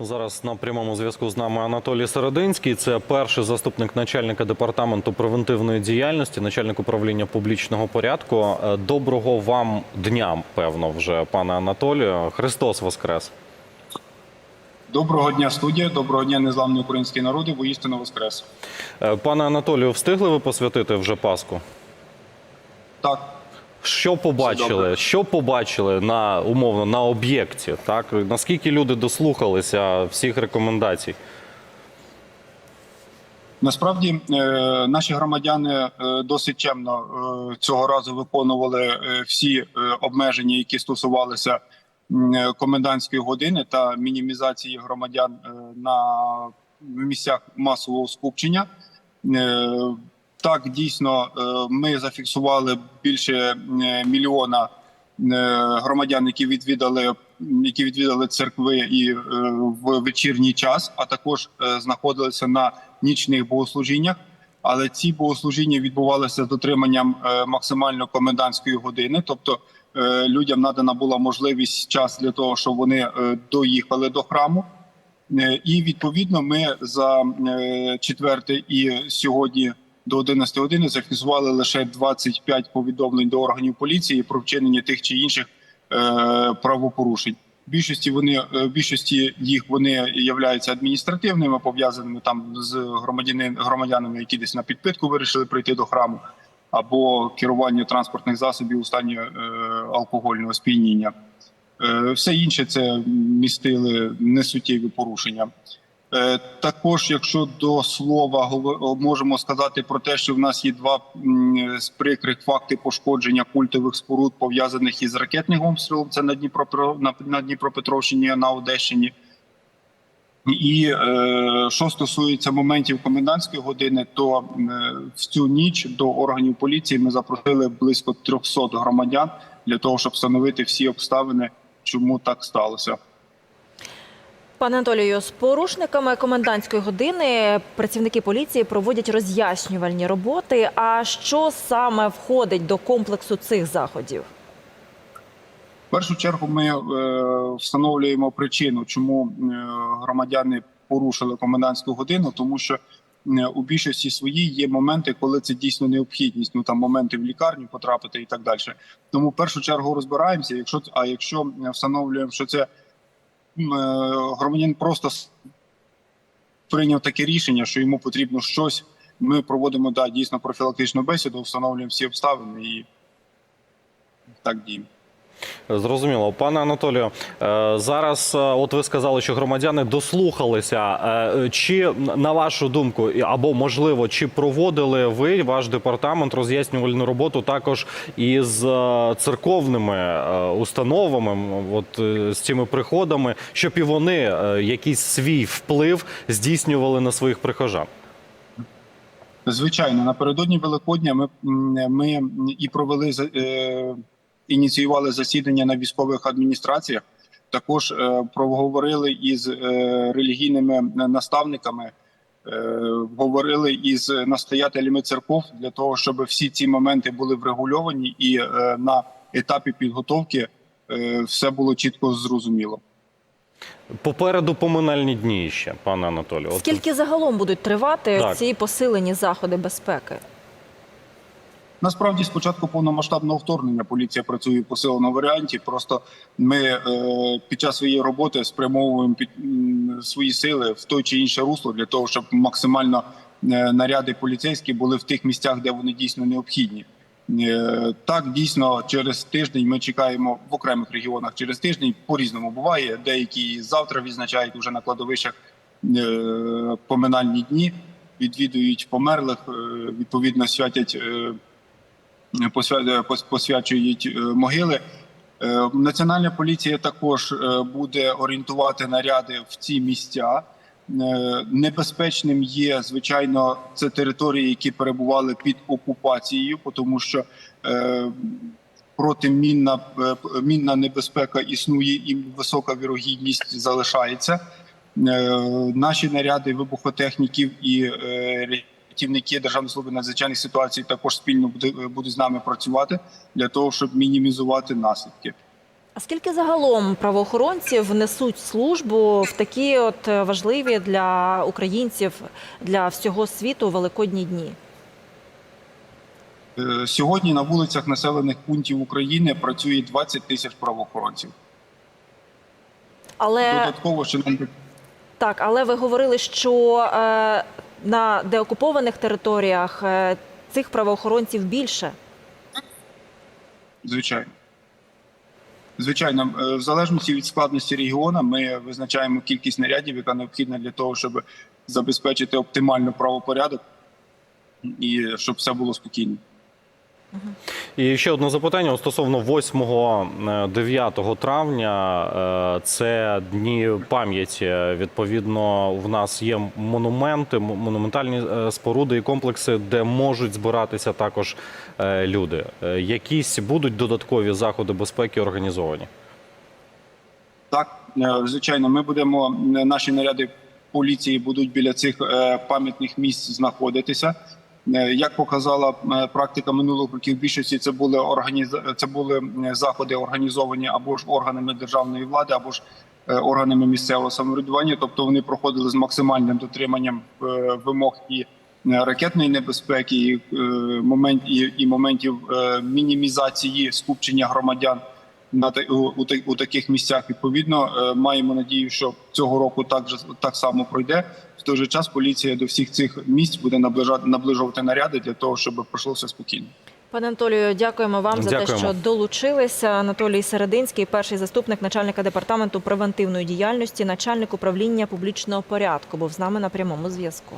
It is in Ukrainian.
Зараз на прямому зв'язку з нами Анатолій Серединський. Це перший заступник начальника департаменту превентивної діяльності, начальник управління публічного порядку. Е, Доброго вам дня, певно, вже пане Анатолію. Христос Воскрес. Доброго дня, студія. Доброго дня, незламні українські народи. Воістину воскрес. Е, Пане Анатолію, встигли ви посвятити вже Пасху? Так, Що побачили? Що побачили на умовно на об'єкті? Так наскільки люди дослухалися всіх рекомендацій? насправді е, наші громадяни е, досить чемно е, цього разу виконували всі обмеження, які стосувалися комендантської години та мінімізації громадян на місцях масового скупчення. Так, дійсно, е, ми зафіксували більше е, мільйона е, громадян, які відвідали які відвідали церкви і в вечірній час, а також знаходилися на нічних богослужіннях. Але ці богослужіння відбувалися з дотриманням максимально комендантської години, тобто людям надана була можливість час для того, щоб вони доїхали до храму. І відповідно ми за четверте і сьогодні до 11 години зафіксували лише 25 повідомлень до органів поліції про вчинення тих чи інших е, правопорушень. Більшості вони е, більшості їх вони являються адміністративними, пов'язаними там з громадяни, громадянами, які десь на підпитку вирішили прийти до храму, або керування транспортних засобів у стані е, алкогольного сп'яніння. Е, Все інше це містили несуттєві порушення. Е, Також, якщо до слова можемо сказати про те, що в нас є два з прикрих факти пошкодження культових споруд пов'язаних із ракетним обстрілом. Це на на, на Дніпропетровщині, на Одещині. І е, що стосується моментів комендантської години, то е, в цю ніч до органів поліції ми запросили близько 300 громадян для того, щоб встановити всі обставини, чому так сталося. Пане Анатолію, з порушниками комендантської години працівники поліції проводять роз'яснювальні роботи. А що саме входить до комплексу цих заходів? В першу чергу ми е, встановлюємо причину, чому е, громадяни порушили комендантську годину, тому що е, у більшості своїй є моменти, коли це дійсно необхідність. Ну там моменти в лікарню потрапити і так далі. Тому в першу чергу розбираємося. Якщо а якщо встановлюємо, що це громадянин просто прийняв таке рішення, що йому потрібно щось. Ми проводимо да, дійсно профілактичну бесіду, встановлюємо всі обставини і так діємо. Зрозуміло, пане Анатолію. е, Зараз, е, от ви сказали, що громадяни дослухалися. Е, Чи на вашу думку, або можливо, чи проводили ви ваш департамент роз'яснювальну роботу також із церковними установами, от з цими приходами, щоб і вони якийсь свій вплив здійснювали на своїх прихожан? Звичайно, напередодні Великодня ми, ми і провели ініціювали засідання на військових адміністраціях. Також е, проговорили із е, релігійними наставниками, е, говорили із настоятелями церков для того, щоб всі ці моменти були врегульовані, і е, на етапі підготовки е, все було чітко зрозуміло. Попереду поминальні дні ще, пане Анатолію. От- Скільки загалом будуть тривати Так. ці посилені заходи безпеки? Насправді, з початку повномасштабного вторгнення поліція працює в посиленому варіанті. Просто ми е, під час своєї роботи спрямовуємо під свої сили в той чи інше русло для того, щоб максимально е, наряди поліцейські були в тих місцях, де вони дійсно необхідні. Е, Так, дійсно, через тиждень ми чекаємо в окремих регіонах. Через тиждень по різному буває. Деякі завтра відзначають уже на кладовищах поминальні дні, відвідують померлих, відповідно святять. Е, посвячують е, могили. Е, Національна поліція також буде орієнтувати наряди в ці місця. Небезпечним є звичайно це території, які перебували під окупацією, тому що протимінна мінна небезпека існує і висока вірогідність залишається. Наші наряди вибухотехніків і рятівники Державної служби надзвичайних ситуацій також спільно будуть з нами працювати для того, щоб мінімізувати наслідки. А скільки загалом правоохоронців несуть службу в такі от е, важливі для українців, для всього світу великодні дні? Е, Сьогодні на вулицях населених пунктів України працює 20 тисяч правоохоронців. Але Додатково ще нам так, але ви говорили, що е, на деокупованих територіях е, цих правоохоронців більше. Звичайно. Звичайно, е, в залежності від складності регіону, ми визначаємо кількість нарядів, яка необхідна для того, щоб забезпечити оптимальний правопорядок і щоб все було спокійно. І ще одне запитання стосовно 8-9 травня. Е, Це дні пам'яті. Відповідно, в нас є монументи, монументальні е, споруди і комплекси, де можуть збиратися також е, люди. Е, Якісь будуть додаткові заходи безпеки організовані? Так, е, звичайно, ми будемо наші наряди поліції будуть біля цих е, пам'ятних місць знаходитися. Е, Як показала е, практика минулих років, більшості це були організ... це були е, заходи організовані або ж органами державної влади, або ж органами місцевого самоврядування. Тобто вони проходили з максимальним дотриманням вимог і ракетної небезпеки, і момент і, моментів мінімізації скупчення громадян на у, у, та- у таких місцях. Відповідно, е, маємо надію, що цього року так же так само пройде. В той же час поліція до всіх цих місць буде наближати наближувати наряди для того, щоб пройшло все спокійно. Пане Анатолію, дякуємо вам за те, що долучилися. Анатолій Серединський, перший заступник начальника департаменту превентивної діяльності, начальник управління публічного порядку, був з нами на прямому зв'язку.